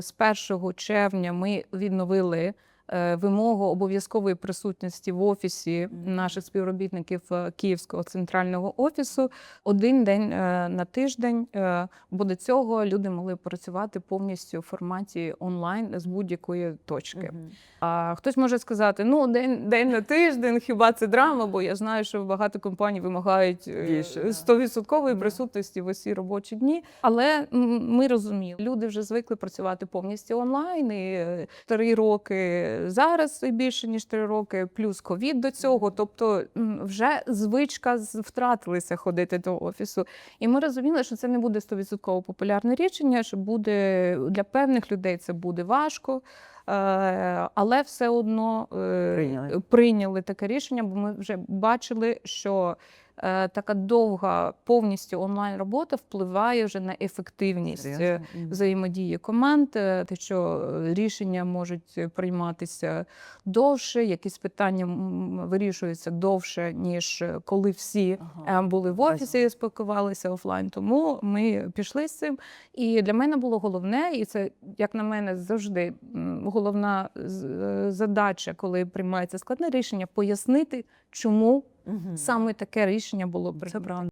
З 1 червня ми відновили вимогу обов'язкової присутності в офісі наших співробітників е, Київського центрального офісу один день е, на тиждень. Е, Бо до цього люди могли працювати повністю в форматі онлайн з будь-якої точки. А хтось може сказати: ну, день, день на тиждень, хіба це драма? Бо я знаю, що багато компаній вимагають е, Більше, да. 100% присутності в усі робочі дні. Але ми розуміли, люди вже звикли працювати повністю онлайн. І е, три роки зараз більше ніж три роки, плюс ковід до цього. Тобто вже звичка втратилися ходити до офісу. І ми розуміли, що це не буде 100% популярне рішення, що буде для певних людей це буде важко. Е, Але все одно е, Прийняли. прийняли таке рішення, бо ми вже бачили, що така довга повністю онлайн робота впливає вже на ефективність е, Серйозно? Взаємодії команд, е, те, що е, рішення можуть прийматися довше, якісь питання вирішуються довше, ніж е, коли всі Ага. е, були в офісі і спілкувалися офлайн. Тому ми пішли з цим. І для мене було головне, і це, як на мене, завжди головна е, задача, коли приймається складне рішення, пояснити, чому Мгм. саме таке рішення було Це прийнято. правда.